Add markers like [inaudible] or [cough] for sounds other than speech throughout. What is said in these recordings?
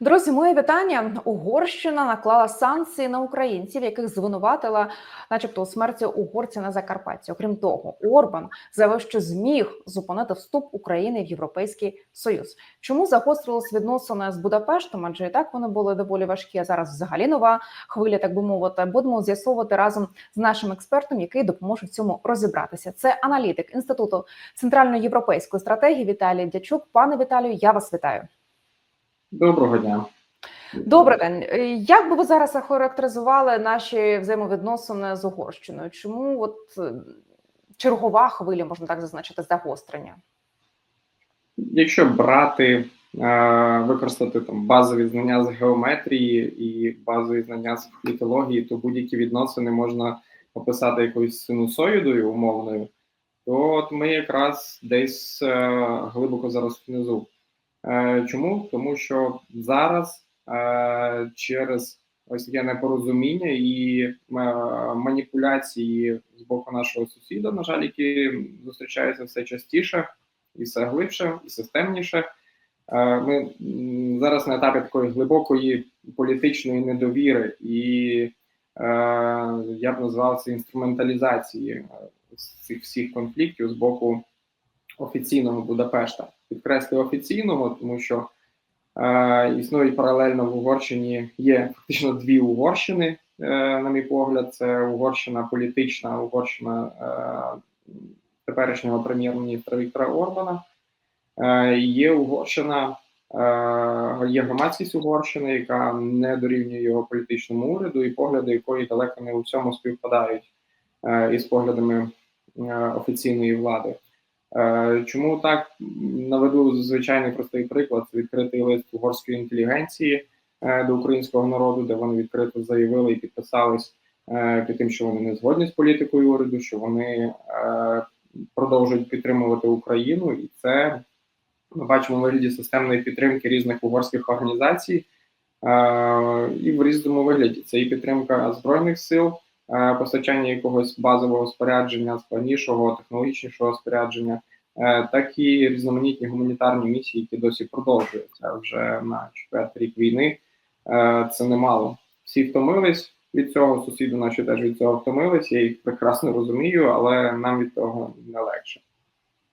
Друзі, моє вітання. Угорщина наклала санкції на українців, яких звинуватила, начебто, у смерті угорця на Закарпатті. Окрім того, Орбан заявив, що зміг зупинити вступ України в Європейський Союз. Чому загострились відносини з Будапештом? Адже і так вони були доволі важкі. А зараз взагалі нова хвиля, так би мовити. Будемо з'ясовувати разом з нашим експертом, який допоможе в цьому розібратися. Це аналітик інституту центральної європейської стратегії Віталій Дячук. Пане Віталію, я вас вітаю. Доброго дня. Добрий день. Е, Як би ви зараз охарактеризували наші взаємовідносини з Угорщиною? Чому от е, чергова хвиля, можна так зазначити, загострення? Якщо брати, е, використати там базові знання з геометрії і базові знання з політології, то будь-які відносини можна описати якоюсь синусоїдою умовною, то от ми якраз десь глибоко зараз внизу. Е, Чому? Тому що зараз е, через ось таке непорозуміння і е, маніпуляції з боку нашого сусіда, на жаль, які зустрічаються все частіше і все глибше, і системніше. Ми зараз на етапі такої глибокої політичної недовіри і я б назвав це інструменталізації цих всіх конфліктів з боку офіційного Будапешта. Підкреслюю офіційного, тому що е, існують паралельно в Угорщині є фактично дві Угорщини, е, на мій погляд, це Угорщина політична, Угорщина е, теперішнього прем'єр-міністра Віктора Орбана. Е, є Угорщина, е, є громадськість Угорщини, яка не дорівнює його політичному уряду, і погляди якої далеко не у всьому співпадають е, із поглядами е, офіційної влади. Е, Чому так наведу звичайний простий приклад? Відкритий лист угорської інтелігенції е, до українського народу, де вони відкрито заявили і підписались е, під тим, що вони не згодні з політикою уряду, що вони продовжують підтримувати Україну, і це ми бачимо в вигляді системної підтримки різних угорських організацій і в різному вигляді. Це і підтримка збройних сил, постачання якогось базового спорядження, складнішого, технологічнішого спорядження, е, так і різноманітні гуманітарні місії, які досі продовжуються вже на четвертий рік війни. Е, Це немало. Всі втомились від цього. Сусіди наші теж від цього втомились. Я їх прекрасно розумію, але нам від того не легше.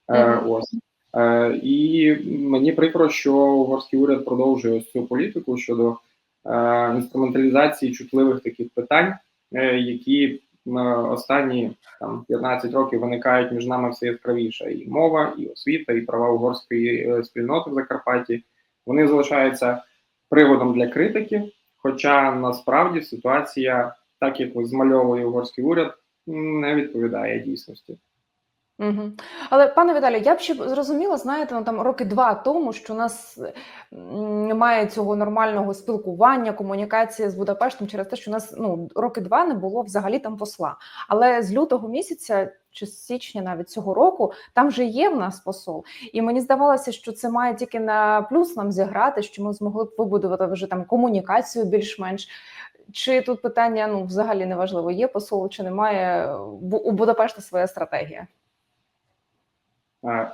Е, Мгм. Ось. Е, і мені прикро, що угорський уряд продовжує ось цю політику щодо е, інструменталізації чутливих таких питань, е, які е, останні там 15 років виникають між нами все яскравіше. І мова, і освіта, і права угорської е, спільноти в Закарпатті. Вони залишаються приводом для критики. Хоча насправді ситуація, так як змальовує угорський уряд, не відповідає дійсності. Угу. Але пане Віталію, я б ще зрозуміла, знаєте, ну там роки два тому, що у нас немає цього нормального спілкування, комунікації з Будапештом через те, що у нас ну роки два не було взагалі там посла. Але з лютого місяця чи з січня навіть цього року там вже є в нас посол, і мені здавалося, що це має тільки на плюс нам зіграти, що ми змогли вибудувати вже там комунікацію більш-менш. Чи тут питання ну взагалі не важливо, є посол чи немає у Будапешта своя стратегія? Е,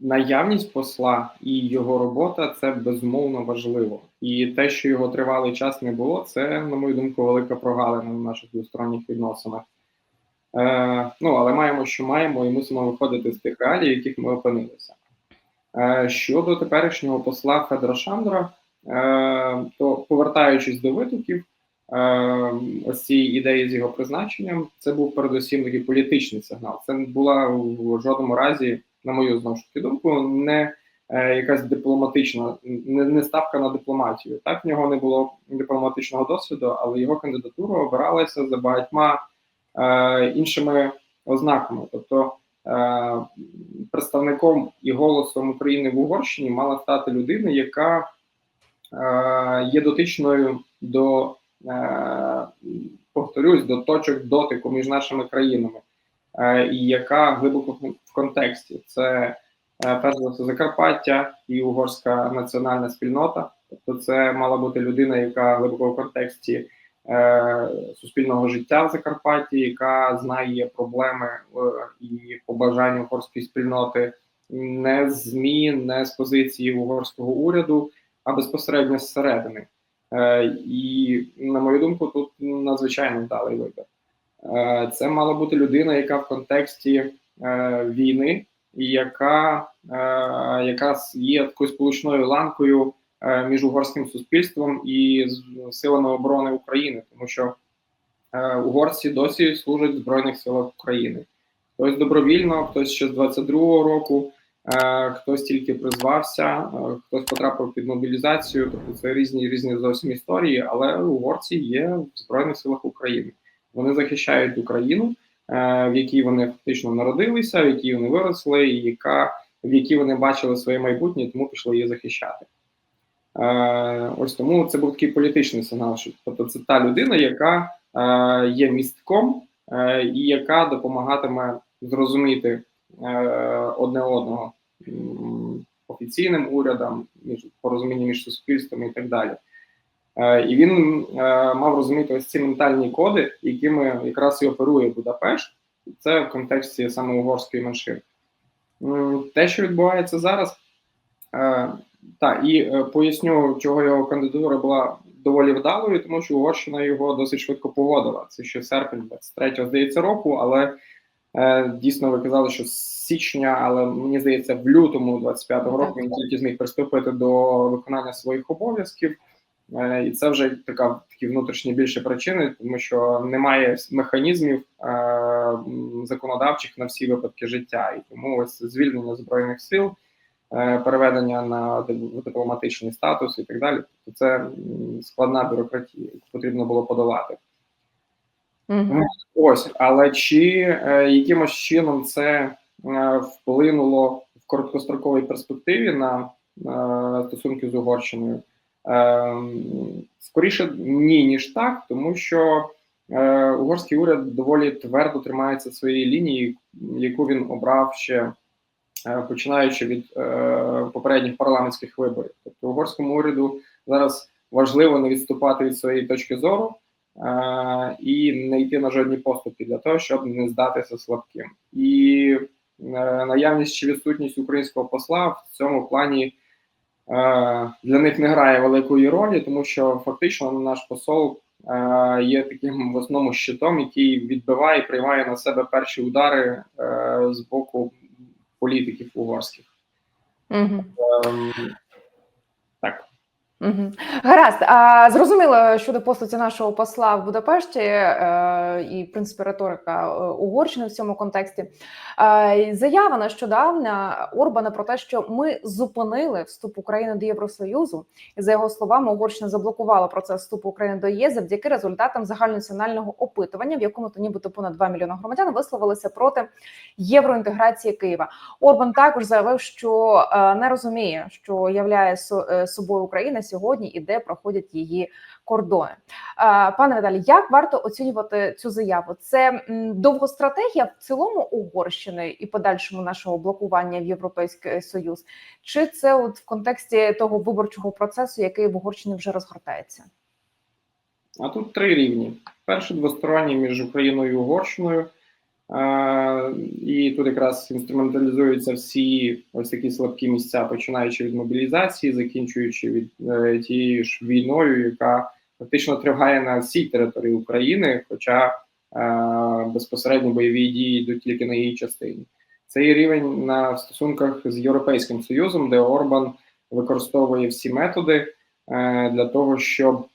Наявність посла і його робота це безумовно важливо. І те, що його тривалий час не було, це, на мою думку, велика прогалина в наших двосторонніх відносинах. Е, ну, але маємо, що маємо, і мусимо виходити з тих реалій, в яких ми опинилися. Е, щодо теперішнього посла Федора Шандра, е, то повертаючись до витоків, ось цієї ідеї з його призначенням, це був передусім такий політичний сигнал. Це не була в жодному разі, на мою знову ж таки думку, не е, якась дипломатична, не, не ставка на дипломатію. Так в нього не було дипломатичного досвіду, але його кандидатура обиралася за багатьма е, іншими ознаками. Тобто е, представником і голосом України в Угорщині мала стати людина, яка е, є дотичною до, повторюсь, до точок дотику між нашими країнами, е, і яка глибоко в контексті. Це е, перш за все Закарпаття і угорська національна спільнота. Тобто, це мала бути людина, яка глибоко в контексті е, суспільного життя в Закарпатті, яка знає проблеми е, і побажання угорської спільноти не з ЗМІ, не з позиції угорського уряду. а безпосередньо зсередини. Е, і, на мою думку, тут надзвичайно вдалий вибір. Е, це мала бути людина, яка в контексті е, війни, яка, яка є такою сполучною ланкою між угорським суспільством і силами оборони України, тому що угорці досі служать в Збройних силах України. Хтось добровільно, хтось ще з 22-го року, хтось тільки призвався, е, хтось потрапив під мобілізацію. Тобто це різні різні зовсім історії, але угорці є в Збройних силах України. Вони захищають Україну, е, в якій вони фактично народилися, в якій вони виросли, і яка в якій вони бачили своє майбутнє, тому пішли її захищати. Е, Ось тому це був такий політичний сигнал. Що тобто це та людина, яка е, є містком е, і яка допомагатиме зрозуміти е, одне одного офіційним урядам, між порозуміння між суспільствами і так далі. Е, І він е, мав розуміти ось ці ментальні коди, якими якраз і оперує Будапешт. Це в контексті саме угорської меншини. Те, що відбувається зараз, е, так, і е, поясню, чого його кандидатура була доволі вдалою, тому що Угорщина його досить швидко погодила. Це ще серпень 23-го, здається, року, але е, дійсно ви казали, що з січня, але мені здається, в лютому 25-го року він тільки зміг приступити до виконання своїх обов'язків. Е, І це вже така такі внутрішні більше причини, тому що немає механізмів е, законодавчих на всі випадки життя, і тому ось звільнення збройних сил, е, переведення на ди- дипломатичний статус і так далі. Це складна бюрократія, яку потрібно було подолати. Мгм. Ось, але чи е, якимось чином це е, вплинуло в короткостроковій перспективі на е, стосунки з Угорщиною? Е, скоріше ні, ніж так, тому що е, угорський уряд доволі твердо тримається своєї лінії, яку він обрав ще е, починаючи від е, попередніх парламентських виборів. Тобто угорському уряду зараз важливо не відступати від своєї точки зору і не йти на жодні поступки для того, щоб не здатися слабким. І е, наявність чи відсутність українського посла в цьому плані е, для них не грає великої ролі, тому що фактично наш посол е, є таким в основному щитом, який відбиває і приймає на себе перші удари е, з боку політиків угорських. Мгм. Гаразд. А зрозуміло щодо постаті нашого посла в Будапешті е, і в принципі риторика е, Угорщини в цьому контексті. Е, заява нещодавня Орбана про те, що ми зупинили вступ України до Євросоюзу. І за його словами, Угорщина заблокувала процес вступу України до ЄС завдяки результатам загальнонаціонального опитування, в якому то нібито понад 2 мільйони громадян висловилися проти євроінтеграції Києва. Орбан також заявив, що е, не розуміє, що являє е, собою Україна сьогодні і де проходять її кордони. Пане Віталій, як варто оцінювати цю заяву? Це довгостратегія в цілому Угорщини і подальшому нашого блокування в Європейський Союз, чи це от в контексті того виборчого процесу, який в Угорщині вже розгортається? А тут три рівні: перший двосторонній між Україною і Угорщиною. І тут якраз інструменталізуються всі ось такі слабкі місця, починаючи від мобілізації, закінчуючи від е, тією ж війною, яка фактично триває на всій території України, хоча е, безпосередньо бойові дії йдуть тільки на її частині. Це є рівень на стосунках з Європейським Союзом, де Орбан використовує всі методи е, для того, щоб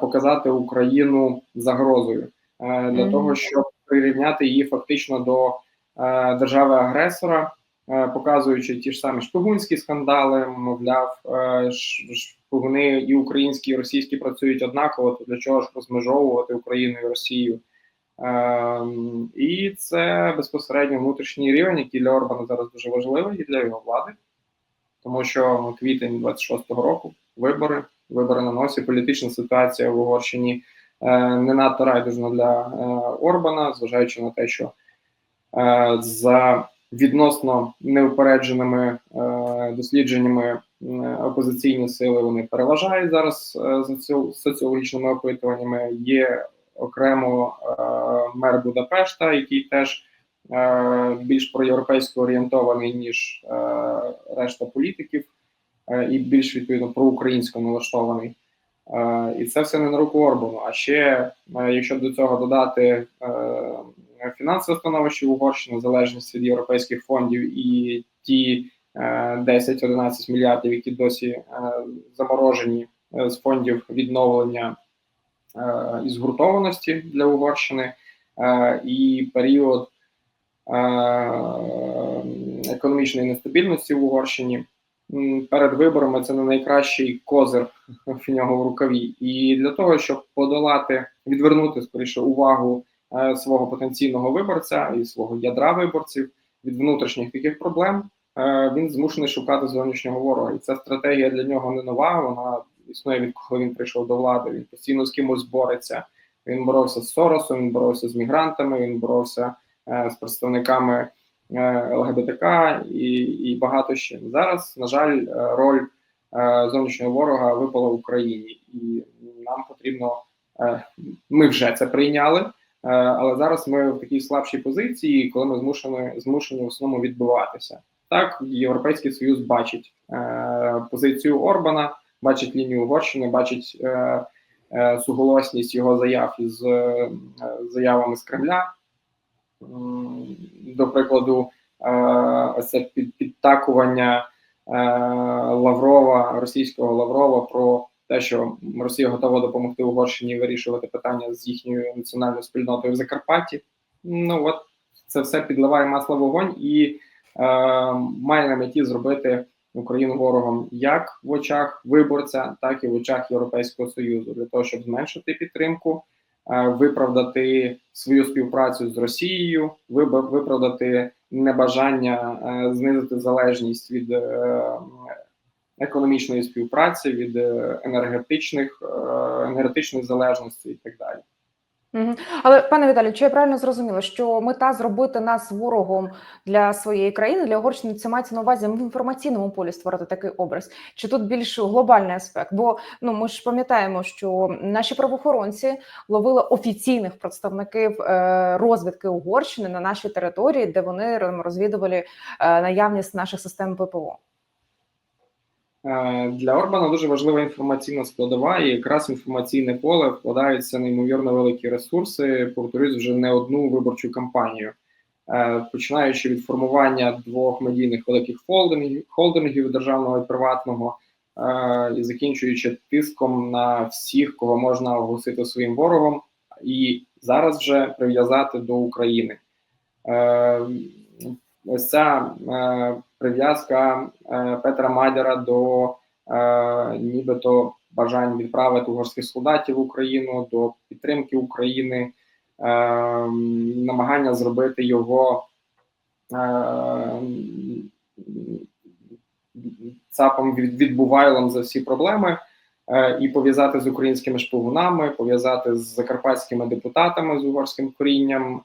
показати Україну загрозою, для того, щоб прирівняти її фактично до е, держави-агресора, е, показуючи ті ж самі шпигунські скандали, мовляв, е, шпигуни і українські, і російські працюють однаково, то для чого ж розмежовувати Україну і Росію? Ем, і це безпосередньо внутрішній рівень, який для Орбана зараз дуже важливий і для його влади, тому що квітень 26-го року вибори, вибори на носі, політична ситуація в Угорщині не надто райдужна для е, Орбана, зважаючи на те, що е, за відносно неупередженими е, дослідженнями е, опозиційні сили вони переважають зараз е, за соціологічними опитуваннями. Є окремо е, мер Будапешта, який теж е, більш проєвропейсько орієнтований ніж е, решта політиків. е, і більш відповідно проукраїнсько налаштований. Е, І це все не на руку Орбану. А ще, е, якщо до цього додати е, фінансове становище Угорщини, залежність від європейських фондів і ті е, 10-11 мільярдів, які досі заморожені з фондів відновлення і згуртованості для Угорщини, і період економічної нестабільності в Угорщині. Перед виборами це не найкращий козир [laughs] в нього в рукаві. І для того, щоб подолати, відвернути скоріше увагу е, свого потенційного виборця і свого ядра виборців від внутрішніх таких проблем, е, він змушений шукати зовнішнього ворога. І ця стратегія для нього не нова. Вона існує відколи він прийшов до влади. Він постійно з кимось бореться. Він боровся з Соросом, він боровся з мігрантами, він боровся е, з представниками ЛГБТК і, і багато ще. Зараз, на жаль, е, роль е, зовнішнього ворога випала в Україні, і нам потрібно. е, Ми вже це прийняли, е, але зараз ми в такій слабшій позиції, коли ми змушені змушені в основному відбиватися. Так, Європейський Союз бачить е, позицію Орбана, бачить лінію Угорщини, бачить е, е, суголосність його заяв із е, заявами з Кремля. До прикладу, е, ось це під, підтакування е, Лаврова, російського Лаврова про те, що Росія готова допомогти Угорщині вирішувати питання з їхньою національною спільнотою в Закарпатті. Ну от це все підливає масло вогонь і е, має на меті зробити Україну ворогом як в очах виборця, так і в очах Європейського союзу для того, щоб зменшити підтримку, виправдати свою співпрацю з Росією, виправдати небажання е, знизити залежність від е, економічної співпраці, від е, енергетичних е, енергетичної залежності і так далі. Але пане Віталію, чи я правильно зрозуміла, що мета зробити нас ворогом для своєї країни, для Угорщини, це мається на увазі в інформаційному полі створити такий образ? Чи тут більш глобальний аспект? Бо ну ми ж пам'ятаємо, що наші правоохоронці ловили офіційних представників е, розвідки Угорщини на нашій території, де вони розвідували е, наявність наших систем ППО. Е, Для Орбана дуже важлива інформаційна складова, і якраз інформаційне поле вкладаються неймовірно великі ресурси. Повторюсь, вже не одну виборчу кампанію, Е, починаючи від формування двох медійних великих холдингів, холдингів державного і приватного, е, і закінчуючи тиском на всіх, кого можна оголосити своїм ворогом, і зараз вже прив'язати до України. Ось ця е, прив'язка е, Петра Мадяра до е, нібито бажань відправити угорських солдатів в Україну, до підтримки України, намагання зробити його цапом від, відбувайлом за всі проблеми. І пов'язати з українськими шпигунами, пов'язати з закарпатськими депутатами з угорським корінням,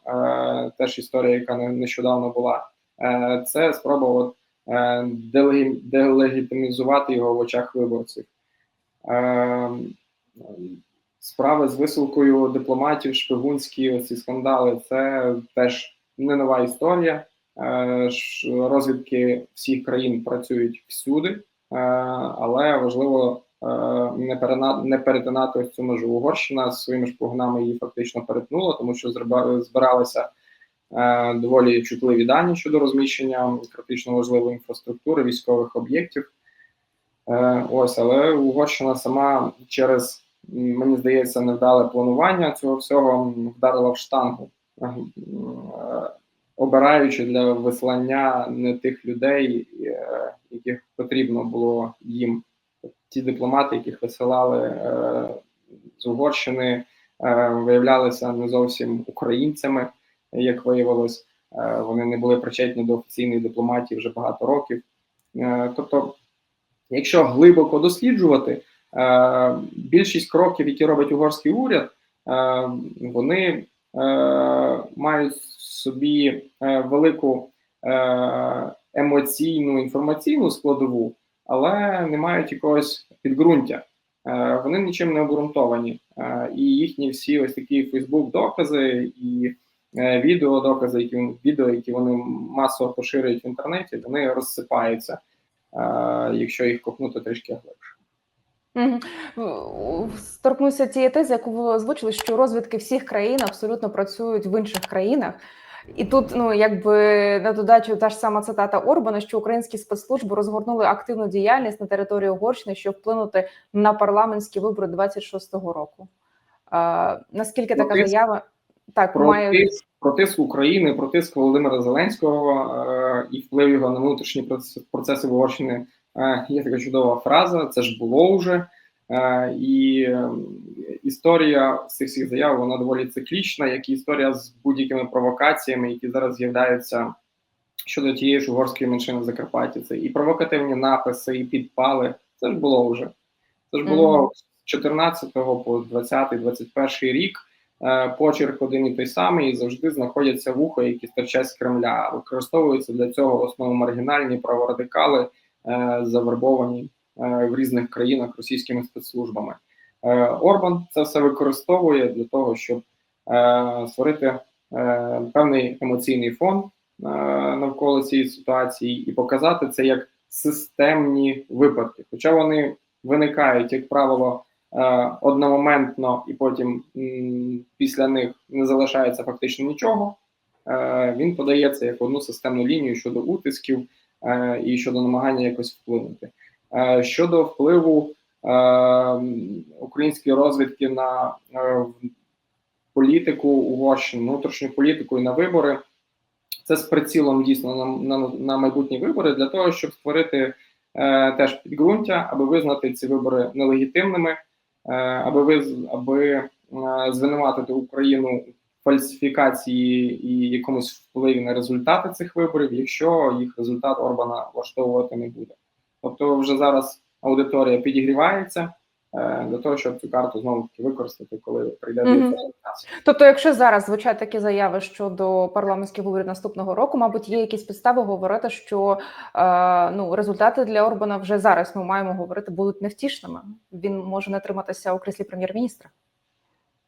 теж історія, яка не- нещодавно була. Е, це спроба от, е, делегітимізувати його в очах виборців. Е, Справи з висилкою дипломатів, шпигунські оці скандали це теж не нова історія. Розвідки всіх країн працюють всюди, але важливо не перетинати ось цю межу. Угорщина своїми шпигунами її фактично перетнула, тому що збиралися доволі чутливі дані щодо розміщення критично важливої інфраструктури військових об'єктів. Е, Ось, але Угорщина сама через мені здається невдале планування цього всього вдарила в штангу, е, е, обираючи для вислання не тих людей, е, яких потрібно було їм. Ті дипломати, яких висилали е, з Угорщини, е, виявлялися не зовсім українцями як виявилось, е, вони не були причетні до офіційної дипломатії вже багато років. Е, Тобто, якщо глибоко досліджувати, е, більшість кроків, які робить угорський уряд, вони мають собі велику емоційну інформаційну складову, але не мають якогось підґрунтя. Вони нічим не обґрунтовані. І їхні всі ось такі Фейсбук-докази і відео докази, які відео, які вони масово поширюють в інтернеті, вони розсипаються. якщо їх копнути трішки глибше. Мгм. Торкнуся цієї тези, яку ви озвучили, що розвідки всіх країн абсолютно працюють в інших країнах. І тут, ну якби на додачу та ж сама цитата Орбана, що українські спецслужби розгорнули активну діяльність на території Угорщини, щоб вплинути на парламентські вибори 26-го року. А, наскільки така Протиск- заява так Про має тиск, про тиск України, про тиск Володимира Зеленського е, і вплив його на внутрішні процеси, в Угорщини е, є така чудова фраза. Це ж було вже. Е, і історія цих всіх заяв вона доволі циклічна, як і історія з будь-якими провокаціями, які зараз з'являються щодо тієї ж угорської меншини в Закарпатті. Це і провокативні написи, і підпали. Це ж було вже. Це ж було з 14 по 20-21 рік. Е, Почерк один і той самий, і завжди знаходяться вуха, які стирчать з Кремля. Використовуються для цього в основному маргінальні праворадикали, е, завербовані е, в різних країнах російськими спецслужбами. Орбан це все використовує для того, щоб створити певний емоційний фон навколо цієї ситуації і показати це як системні випадки. Хоча вони виникають, як правило, одномоментно, і потім після них не залишається фактично нічого. Е, Він подається як одну системну лінію щодо утисків е, і щодо намагання якось вплинути. Е, Щодо впливу е, української розвідки на е, політику Угорщини, внутрішню політику і на вибори. Це з прицілом дійсно на, на, на майбутні вибори для того, щоб створити е, теж підґрунтя, аби визнати ці вибори нелегітимними, е, аби ви аби е, звинуватити Україну фальсифікації і якомусь впливі на результати цих виборів, якщо їх результат Орбана влаштовувати не буде. Тобто, вже зараз аудиторія підігрівається е, для того, щоб цю карту знову таки використати, коли прийде Мгм. до цього. Тобто, якщо зараз звучать такі заяви щодо парламентських виборів наступного року, мабуть, є якісь підстави говорити, що е, ну результати для Орбана вже зараз ми маємо говорити будуть невтішними. Він може не триматися у кріслі прем'єр-міністра.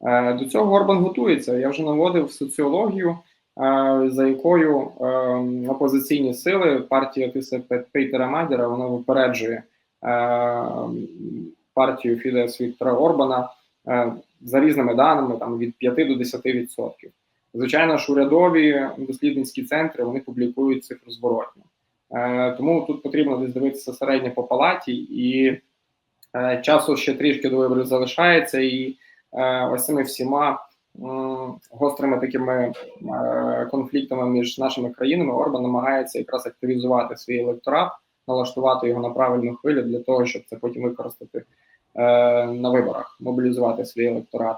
Е, До цього Орбан готується. Я вже наводив соціологію, е, за якою е, опозиційні сили партія Пейтера Мадіра вона випереджує е, партію Фідес Віктора Орбана е, за різними даними, там від 5 до 10%. Звичайно ж, урядові дослідницькі центри вони публікують цифру зворотньо. Е, Тому тут потрібно десь дивитися середньо по палаті, і е, часу ще трішки до виборів залишається. і ось цими всіма гострими такими конфліктами між нашими країнами Орбан намагається якраз активізувати свій електорат, налаштувати його на правильну хвилю для того, щоб це потім використати на виборах, мобілізувати свій електорат.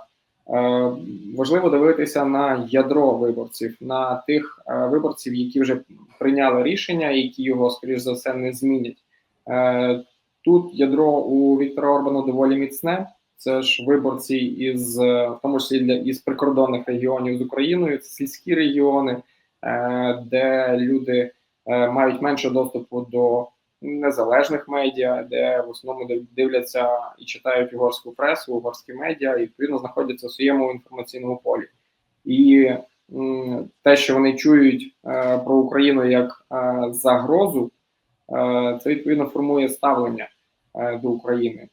Е, Важливо дивитися на ядро виборців, на тих е, виборців, які вже прийняли рішення, які його, скоріш за все, не змінять. Е, Тут ядро у Віктора Орбана доволі міцне. Це ж виборці із е, в тому числі для із прикордонних регіонів з Україною, це сільські регіони, е, де люди е, мають менше доступу до незалежних медіа, де в основному дивляться і читають угорську пресу, угорські медіа, і відповідно знаходяться в своєму інформаційному полі. І те, що вони чують е, про Україну як е, загрозу, е, це відповідно формує ставлення до України.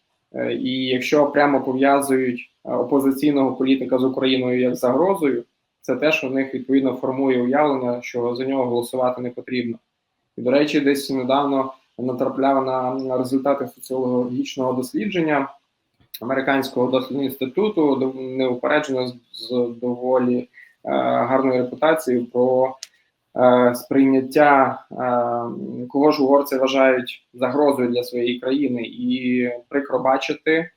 І якщо прямо пов'язують опозиційного політика з Україною як загрозою, це теж у них відповідно формує уявлення, що за нього голосувати не потрібно. І, до речі, десь недавно натрапляв на результати соціологічного дослідження американського дослідного інституту, неупереджено з, доволі е, гарною репутацією про е, сприйняття, е, кого ж угорці вважають загрозою для своєї країни, і прикро бачити,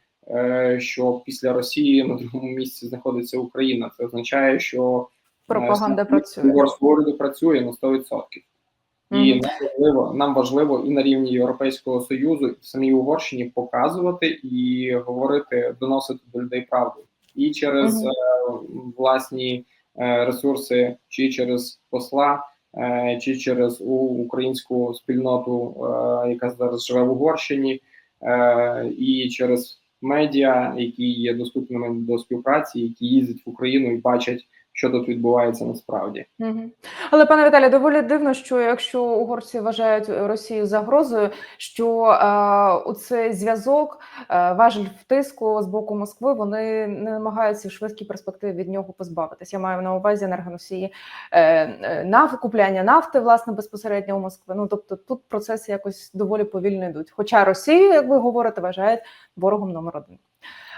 що після Росії на другому місці знаходиться Україна. Це означає, що Пропаганда працює. уряду працює на 100%. І Мгм. нам важливо, нам важливо і на рівні Європейського союзу, і в самій Угорщині показувати і говорити, доносити до людей правду і через е, власні е, ресурси, чи через посла, е, чи через у, українську спільноту, е, яка зараз живе в Угорщині, е, і через медіа, які є доступними до співпраці, які їздять в Україну і бачать що тут відбувається насправді. Але пане Віталій, доволі дивно, що якщо угорці вважають Росію загрозою, що е, у цей зв'язок е, важель втиску з боку Москви вони не намагаються в швидкій перспективі від нього позбавитися. Я маю на увазі енергоносії е, е, купляння нафти власне безпосередньо у Москви. Ну тобто тут процеси якось доволі повільно йдуть. Хоча Росію, як ви говорите, вважають ворогом номер один.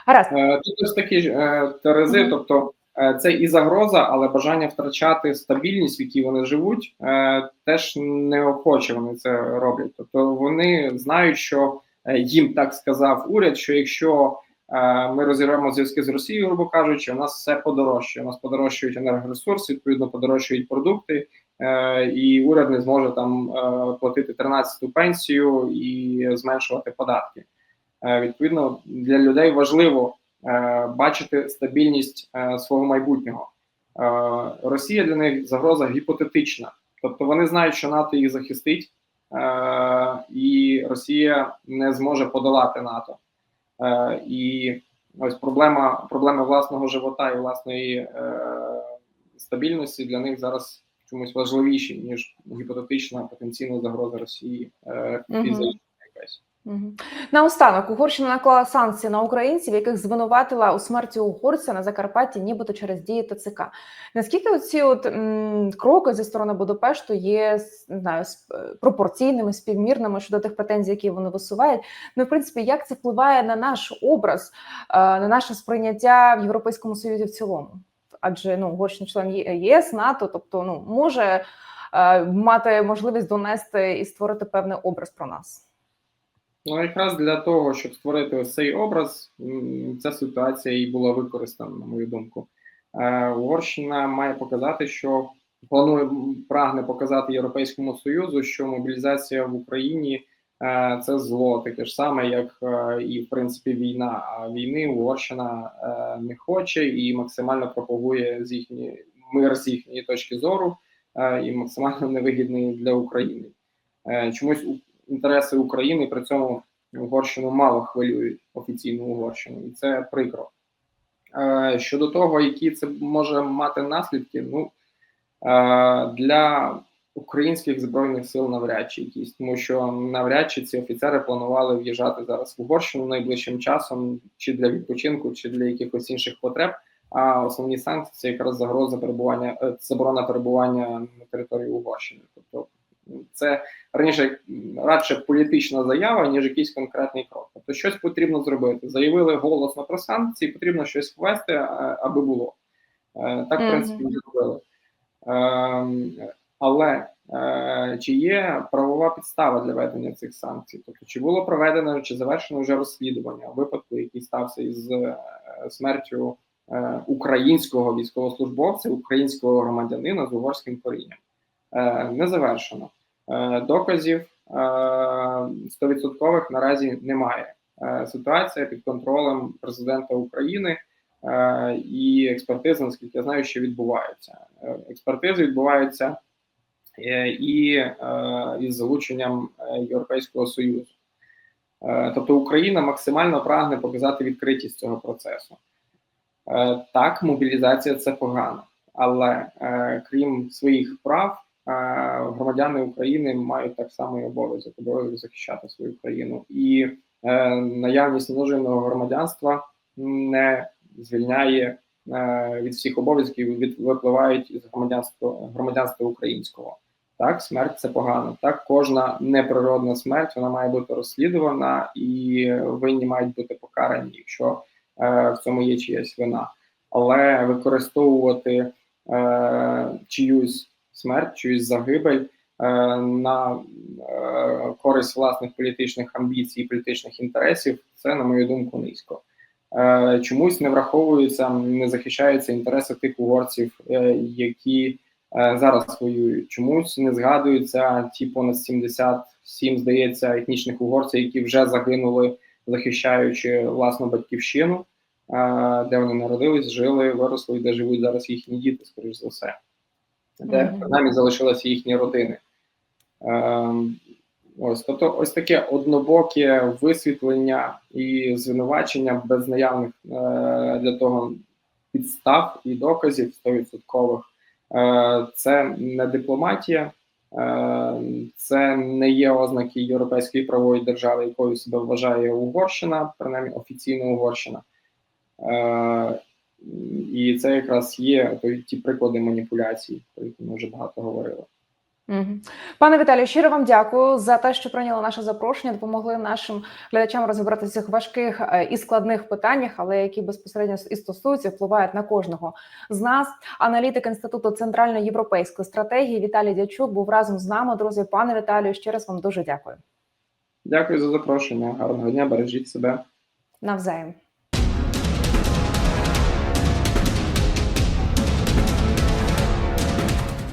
Гаразд. Е, Тут ось такі ж е, терези, Мгм. тобто е, це і загроза, але бажання втрачати стабільність, в якій вони живуть, е, теж неохоче вони це роблять. Тобто вони знають, що е, їм так сказав уряд, що якщо е, ми розірвемо зв'язки з Росією, грубо кажучи, у нас все подорожчає. У нас подорожчують енергоресурси, відповідно подорожчують продукти, е, і уряд не зможе там е, платити 13-ту пенсію і зменшувати податки. Е, Відповідно, для людей важливо е, бачити стабільність е, свого майбутнього. Е, Росія для них загроза гіпотетична, тобто вони знають, що НАТО їх захистить, е, і Росія не зможе подолати НАТО. Е, І ось проблема проблеми власного живота і власної е, стабільності для них зараз чомусь важливіші, ніж гіпотетична потенційна загроза Росії е, фізична якась. Мгм. Наостанок Угорщина наклала санкції на українців, яких звинуватила у смерті угорця на Закарпатті, нібито через дії ТЦК. Наскільки ці от м, кроки зі сторони Будапешту є не знаю, е, пропорційними, співмірними щодо тих претензій, які вони висувають? Ну, в принципі, як це впливає на наш образ, е, на наше сприйняття в Європейському Союзі в цілому? Адже ну Угорщина член ЄС, НАТО, тобто ну може е, мати можливість донести і створити певний образ про нас. Ну, якраз для того, щоб створити ось цей образ, ця ситуація і була використана, на мою думку. Е, Угорщина має показати, що планує прагне показати Європейському Союзу, що мобілізація в Україні е, це зло, таке ж саме, як е, і в принципі війна. А війни Угорщина не хоче і максимально пропагує з їхньої мир з їхньої точки зору і максимально невигідний для України. Чомусь інтереси України при цьому Угорщину мало хвилюють офіційну Угорщину, і це прикро. Е, Щодо того, які це може мати наслідки, ну е, для українських збройних сил навряд чи якісь, тому що навряд чи ці офіцери планували в'їжджати зараз в Угорщину найближчим часом, чи для відпочинку, чи для якихось інших потреб. А основні санкції це якраз загроза перебування, е, заборона перебування на території Угорщини. Тобто це раніше радше політична заява, ніж якийсь конкретний крок. Тобто щось потрібно зробити. Заявили голосно про санкції, потрібно щось ввести, аби було. Е, Так, в принципі, і зробили. Ем, Але е, чи є правова підстава для ведення цих санкцій? Тобто, чи було проведено, чи завершено вже розслідування випадку, який стався із е, смертю українського військовослужбовця, українського громадянина з угорським корінням? Не завершено. Е, Доказів е, 100% наразі немає. Е, Ситуація під контролем президента України е, і експертизи, наскільки я знаю, ще відбуваються. Е, Експертизи відбуваються е, і е, із залученням е, Європейського Союзу. Е, Тобто Україна максимально прагне показати відкритість цього процесу. Е, Так, мобілізація це погано, але е, крім своїх прав, е, громадяни України мають так само і обов'язок обов'язок захищати свою країну. І е, наявність множинного громадянства не звільняє е, від всіх обов'язків, від випливають із громадянства громадянства українського. Так, смерть це погано. Так, кожна неприродна смерть вона має бути розслідувана, і винні мають бути покарані, якщо е, в цьому є чиясь вина. Але використовувати е, чиюсь смерть, чиюсь загибель е, на е, користь власних політичних амбіцій і політичних інтересів, це, на мою думку, низько. Е, чомусь не враховуються, не захищаються інтереси тих угорців, які зараз воюють. Чомусь не згадуються ті понад 77, здається, етнічних угорців, які вже загинули, захищаючи власну батьківщину, де вони народились, жили, виросли, і де живуть зараз їхні діти, скоріш за все, де принаймні залишилися їхні родини. Ем, Ось, тобто, ось таке однобоке висвітлення і звинувачення без наявних е, для того підстав і доказів 100%. Е, Це не дипломатія, е, це не є ознаки європейської правової держави, якою себе вважає Угорщина, принаймні офіційно Угорщина. Е, І це якраз є той- ті приклади маніпуляцій, про які ми вже багато говорили. Пане Віталію, щиро вам дякую за те, що прийняли наше запрошення, допомогли нашим глядачам розібратися в цих важких е, і складних питаннях, але які безпосередньо і стосуються, впливають на кожного з нас. Аналітик інституту центральноєвропейської стратегії Віталій Дячук був разом з нами. Друзі, пане Віталію, ще раз вам дуже дякую. Дякую за запрошення. Гарного дня, бережіть себе. Навзаєм.